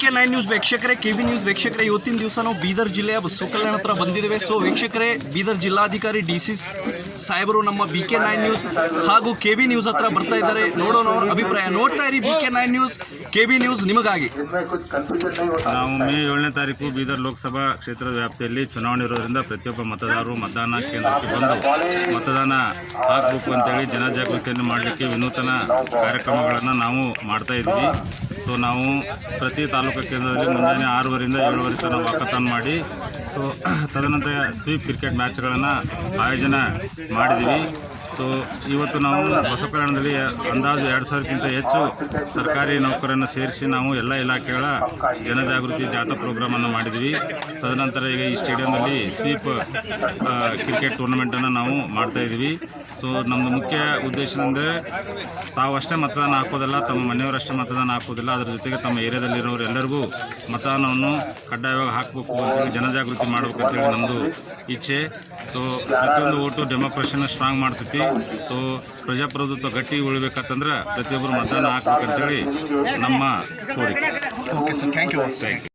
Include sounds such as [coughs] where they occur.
K nine news ವೀಕ್ಷಕರೇ K V news ವೀಕ್ಷಕರೇ, ಇವತ್ತಿನ ದಿವಸ ನಾವು ಬೀದರ್ ಜಿಲ್ಲೆಯ ಬಸ್ಸು ಕಲ್ಯಾಣ ಹತ್ರ ಬಂದಿದ್ದೇವೆ. ಸೊ ವೀಕ್ಷಕರೇ, ಬೀದರ್ ಜಿಲ್ಲಾಧಿಕಾರಿ ಡಿ ಸಿ ಸಾಹೇಬರು ನಮ್ಮ ಬಿ ಕೆ ನೈನ್ ನ್ಯೂಸ್ ಹಾಗೂ ಕೆ ವಿ ನ್ಯೂಸ್ ಹತ್ರ ಬರ್ತಾ ಇದ್ದಾರೆ. ನೋಡೋಣ ಅವರ ಅಭಿಪ್ರಾಯ. ನೋಡ್ತಾ ಇರಿ B K nine news K V news ನಿಮಗಾಗಿ. ನಾವು ಮೇ ಏಳನೇ ತಾರೀಕು ಬೀದರ್ ಲೋಕಸಭಾ ಕ್ಷೇತ್ರದ ವ್ಯಾಪ್ತಿಯಲ್ಲಿ ಚುನಾವಣೆ ಇರೋದ್ರಿಂದ ಪ್ರತಿಯೊಬ್ಬ ಮತದಾರರು ಮತದಾನ ಕೇಂದ್ರಕ್ಕೆ ಬಂದು ಮತದಾನ ಹಾಕಬೇಕು ಅಂತೇಳಿ ಜನಜಾಗೃತಿಯನ್ನು ಮಾಡಲಿಕ್ಕೆ ವಿನೂತನ ಕಾರ್ಯಕ್ರಮಗಳನ್ನು ನಾವು ಮಾಡ್ತಾ ಇದ್ವಿ ಸೊ ನಾವು ಪ್ರತಿ ತಾಲೂಕು ಕೇಂದ್ರದಲ್ಲಿ ಮುಂಜಾನೆ ಆರೂವರೆಯಿಂದ ಏಳುವರೆ ತನಕ ವಾಕಥಾನ್ ಮಾಡಿ ಸೊ [coughs] ತದನಂತರ ಸ್ವೀಪ್ ಕ್ರಿಕೆಟ್ ಮ್ಯಾಚ್ಗಳನ್ನು ಆಯೋಜನೆ ಮಾಡಿದ್ದೀವಿ ಸೊ ಇವತ್ತು ನಾವು ಬಸವ ಕಲ್ಯಾಣದಲ್ಲಿ ಅಂದಾಜು ಎರಡು ಸಾವಿರಕ್ಕಿಂತ ಹೆಚ್ಚು ಸರ್ಕಾರಿ ನೌಕರನ್ನು ಸೇರಿಸಿ ನಾವು ಎಲ್ಲ ಇಲಾಖೆಗಳ ಜನಜಾಗೃತಿ ಜಾಥಾ ಪ್ರೋಗ್ರಾಮನ್ನು ಮಾಡಿದ್ವಿ. ತದನಂತರ ಈಗ ಈ ಸ್ಟೇಡಿಯಂನಲ್ಲಿ ಸ್ವೀಪ್ ಕ್ರಿಕೆಟ್ ಟೂರ್ನಮೆಂಟನ್ನು ನಾವು ಮಾಡ್ತಾ ಇದ್ದೀವಿ ಸೊ ನಮ್ಮದು ಮುಖ್ಯ ಉದ್ದೇಶ ಅಂದರೆ ತಾವು ಅಷ್ಟೇ ಮತದಾನ ಹಾಕೋದಿಲ್ಲ ತಮ್ಮ ಮನೆಯವರಷ್ಟೇ ಮತದಾನ ಹಾಕೋದಿಲ್ಲ. ಅದರ ಜೊತೆಗೆ ತಮ್ಮ ಏರಿಯಾದಲ್ಲಿರೋರು ಎಲ್ಲರಿಗೂ ಮತದಾನವನ್ನು ಕಡ್ಡಾಯವಾಗಿ ಹಾಕಬೇಕು ಅಂತೇಳಿ ಜನಜಾಗೃತಿ ಮಾಡಬೇಕು ಅಂತೇಳಿ ನಮ್ಮದು ಇಚ್ಛೆ. ಸೊ ಪ್ರತಿಯೊಂದು ಓಟು ಡೆಮೋಕ್ರಸಿನ ಸ್ಟ್ರಾಂಗ್ ಮಾಡ್ತೈತಿ. ಸೊ ಪ್ರಜಾಪ್ರಭುತ್ವ ಗಟ್ಟಿ ಉಳಿಬೇಕಂತಂದ್ರೆ ಪ್ರತಿಯೊಬ್ಬರು ಮತದಾನ ಹಾಕ್ಬೇಕಂತೇಳಿ ನಮ್ಮ ಕೋರಿಕೆ. Okay sir thank you thank you